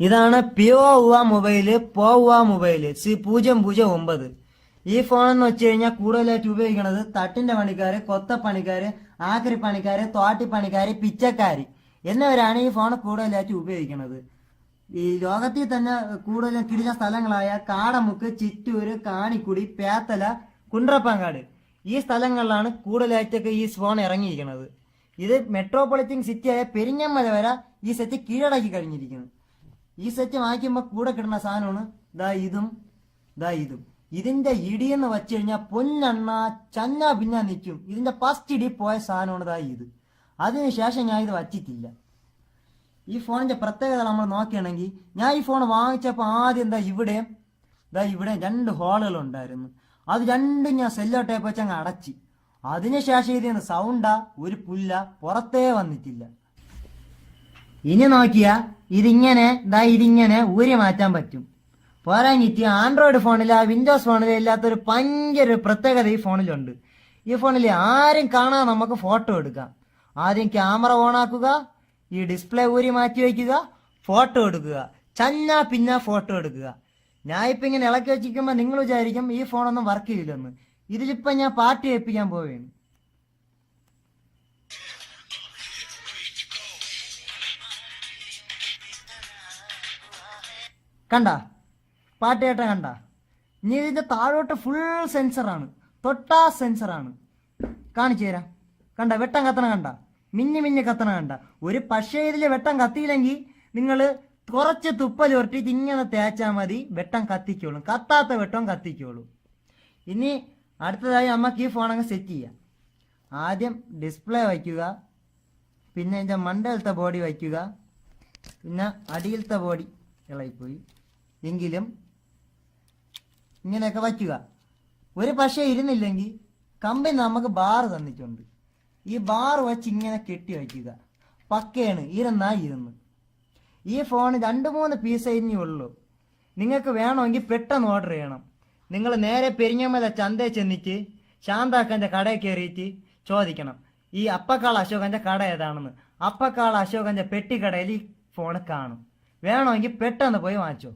ഇതാണ് പിയോവ mobile Pova mobile C പൂജ്യം പൂജ്യം ഒമ്പത്. ഈ ഫോൺ എന്ന് വെച്ച് കഴിഞ്ഞാൽ കൂടുതലായിട്ട് ഉപയോഗിക്കുന്നത് തട്ടിന്റെ പണിക്കാര് കൊത്ത പണിക്കാര് ആക്രി പണിക്കാര് തോട്ടി പണിക്കാര് പിച്ചക്കാരി. എന്നിവരാണ് ഈ ഫോൺ കൂടുതലായിട്ട് ഉപയോഗിക്കുന്നത് ഈ ലോകത്തിൽ തന്നെ കൂടുതലും കിടിച്ച സ്ഥലങ്ങളായ കാടമുക്ക് ചിറ്റൂര് കാണിക്കുടി പേത്തല കുണ്ട്രപ്പാങ്കാട് ഈ സ്ഥലങ്ങളിലാണ് കൂടുതലായിട്ടൊക്കെ ഈ ഫോൺ ഇറങ്ങിയിരിക്കുന്നത് ഇത് മെട്രോപൊളിറ്റൻ സിറ്റിയായ പെരിഞ്ഞമ്മല വരെ ഈ സെറ്റ് കീഴടക്കി കഴിഞ്ഞിരിക്കുന്നു. ഈ സെറ്റ് വാങ്ങിക്കുമ്പോൾ കൂടെ കിട്ടുന്ന സാധനമാണ് ദാ ഇതും ദാ ഇതും. ഇതിന്റെ ഇടിയെന്ന് വെച്ച് കഴിഞ്ഞാൽ പൊന്നെണ്ണ ചന്ന പിന്നെ നിൽക്കും. ഇതിന്റെ ഫസ്റ്റ് ഇടി പോയ സാധനമാണ് ദാ ഇത്. അതിനുശേഷം ഞാൻ ഇത് വച്ചിട്ടില്ല. ഈ ഫോണിന്റെ പ്രത്യേകത നമ്മൾ നോക്കുകയാണെങ്കിൽ ഞാൻ ഈ ഫോൺ വാങ്ങിച്ചപ്പോൾ ആദ്യം എന്താ ഇവിടെ ദാ ഇവിടെ രണ്ട് ഹോളുകൾ ഉണ്ടായിരുന്നു. അത് രണ്ടും ഞാൻ സെല്ലോ ടേപ്പ് വെച്ച് അങ്ങ് അടച്ച്. അതിനുശേഷം ഇതിന് സൗണ്ടാ ഒരു പുല്ല പുറത്തേ വന്നിട്ടില്ല. ഇനി നോക്കിയാ ഇതിങ്ങനെ ദാ ഇതിങ്ങനെ ഊരി മാറ്റാൻ പറ്റും. പോരാഞ്ഞിട്ട് ആൻഡ്രോയിഡ് ഫോണിൽ ആ വിൻഡോസ് ഫോണിൽ ഇല്ലാത്തൊരു ഭയങ്കര പ്രത്യേകത ഈ ഫോണിലുണ്ട്. ഈ ഫോണിൽ ആരും കാണാതെ നമുക്ക് ഫോട്ടോ എടുക്കാം. ആദ്യം ക്യാമറ ഓൺ ആക്കുക ഈ ഡിസ്പ്ലേ ഊരി മാറ്റി വയ്ക്കുക ഫോട്ടോ എടുക്കുക. ചന്ന പിന്ന ഫോട്ടോ എടുക്കുക. ഞാൻ ഇപ്പം ഇങ്ങനെ ഇളക്കി വെച്ചിരിക്കുമ്പോൾ നിങ്ങൾ വിചാരിക്കും ഈ ഫോണൊന്നും വർക്ക് ചെയ്യില്ലെന്ന്. ഇതിലിപ്പം ഞാൻ പാട്ട് കേൾപ്പിക്കാൻ പോവുകയാണ്. കണ്ട? പാട്ട് കേട്ട കണ്ട? ഇനി ഇതിന്റെ താഴോട്ട് ഫുൾ സെൻസറാണ് തൊട്ടാ സെൻസറാണ് കാണിച്ചു തരാം. കണ്ട? വെട്ടം കത്തണ കണ്ട? മിഞ്ഞ് മിഞ്ഞ് കത്തണ കണ്ട? ഒരു പക്ഷേ ഇതിൽ വെട്ടം കത്തിയില്ലെങ്കിൽ നിങ്ങൾ കുറച്ച് തുപ്പൽ ഉരട്ടിയിട്ട് ഇങ്ങനെ തേച്ചാൽ മതി. വെട്ടം കത്തിക്കോളും. കത്താത്ത വെട്ടം കത്തിക്കോളും. ഇനി അടുത്തതായി നമുക്ക് ഈ ഫോൺ അങ്ങ് സെറ്റ് ചെയ്യാം. ആദ്യം ഡിസ്പ്ലേ വയ്ക്കുക. പിന്നെ ഇതിന്റെ മണ്ടയിലത്തെ ബോഡി വയ്ക്കുക. പിന്നെ അടിയിലത്തെ ബോഡി ഇളകിപ്പോയി. എങ്കിലും ഇങ്ങനെയൊക്കെ വയ്ക്കുക. ഒരു പക്ഷേ ഇരുന്നില്ലെങ്കിൽ കമ്പനി നമുക്ക് ബാർ തന്നിട്ടുണ്ട്. ഈ ബാർ വെച്ച് ഇങ്ങനെ കെട്ടി വയ്ക്കുക. പക്കയാണ് ഇരുന്നാ ഇരുന്ന്. ഈ ഫോൺ രണ്ട് മൂന്ന് പീസ് ഇനി ഉള്ളൂ. നിങ്ങൾക്ക് വേണമെങ്കിൽ പെട്ടെന്ന് ഓർഡർ ചെയ്യണം. നിങ്ങൾ നേരെ പെരിഞ്ഞമല ചന്തയിൽ ചെന്നിട്ട് ശാന്താക്കന്റെ കടയിൽ കയറിയിട്ട് ചോദിക്കണം. ഈ അപ്പക്കാൾ അശോകന്റെ കട ഏതാണെന്ന്. അപ്പക്കാൾ അശോകന്റെ പെട്ടിക്കടയിൽ ഈ ഫോൺ കാണും. വേണമെങ്കിൽ പെട്ടെന്ന് പോയി വാങ്ങിച്ചോ.